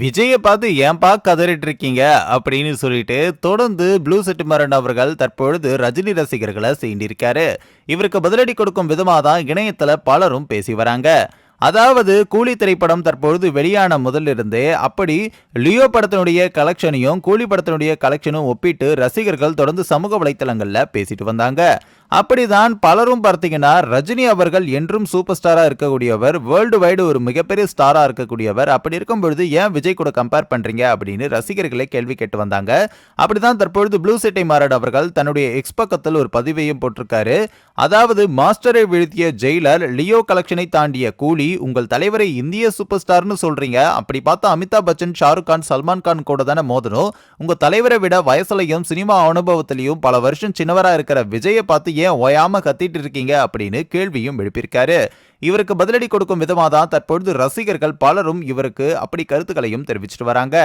விஜயை பார்த்து ஏன்பா கதறிட்டு இருக்கீங்க அப்படின்னு சொல்லிட்டு தொடர்ந்து ப்ளூ செட்டு அவர்கள் தற்பொழுது ரஜினி ரசிகர்களை சீண்டிருக்காரு. இவருக்கு பதிலடி கொடுக்கும் விதமாக தான் இணையத்தில் பலரும் பேசி வராங்க. அதாவது கூலி திரைப்படம் தற்பொழுது வெளியான முதலிருந்தே அப்படி லியோ படத்தினுடைய கலெக்ஷனையும் கூலி படத்தினுடைய கலெக்ஷனும் ஒப்பிட்டு ரசிகர்கள் தொடர்ந்து சமூக வலைத்தளங்களில் பேசிட்டு வந்தாங்க. அப்படிதான் பலரும் பார்த்தீங்கன்னா ரஜினி அவர்கள் என்றும் சூப்பர் ஸ்டாரா இருக்கக்கூடியவர் வேர்ல்டு வைடு ஒரு மிகப்பெரிய ஸ்டாரா இருக்கக்கூடியவர். அப்படி இருக்கும் பொழுது ஏன் விஜய் கூட கம்பேர் பண்றீங்க அப்படின்னு ரசிகர்களை கேள்வி கேட்டு வந்தாங்க. அப்படிதான் தற்பொழுது ப்ளூ சிட்டை மாரட் அவர்கள் தன்னுடைய எக்ஸ் பக்கத்தில் ஒரு பதிவையும் போட்டிருக்காரு. அதாவது மாஸ்டரை வீழ்த்திய ஜெயிலர் லியோ கலெக்ஷனை தாண்டிய கூலி உங்கள் தலைவரை இந்திய சூப்பர் ஸ்டார்னு சொல்றீங்க. அப்படி பார்த்தா அமிதாப் பச்சன் ஷாருக் கான் சல்மான் கான் கூட தானே மோதணும் உங்க தலைவரை விட வயசுலையும் சினிமா அனுபவத்திலையும் பல வருஷம் சின்னவரா இருக்கிற விஜயை பார்த்து ஏன் ஓயாம கத்திட்டு இருக்கீங்க அப்படின்னு கேள்வியும் எழுப்பியிருக்காரு. இவருக்கு பதிலடி கொடுக்கும் விதமாக தான் தற்பொழுது ரசிகர்கள் பலரும் இவருக்கு அப்படி கருத்துக்களையும் தெரிவிச்சிட்டு வராங்க.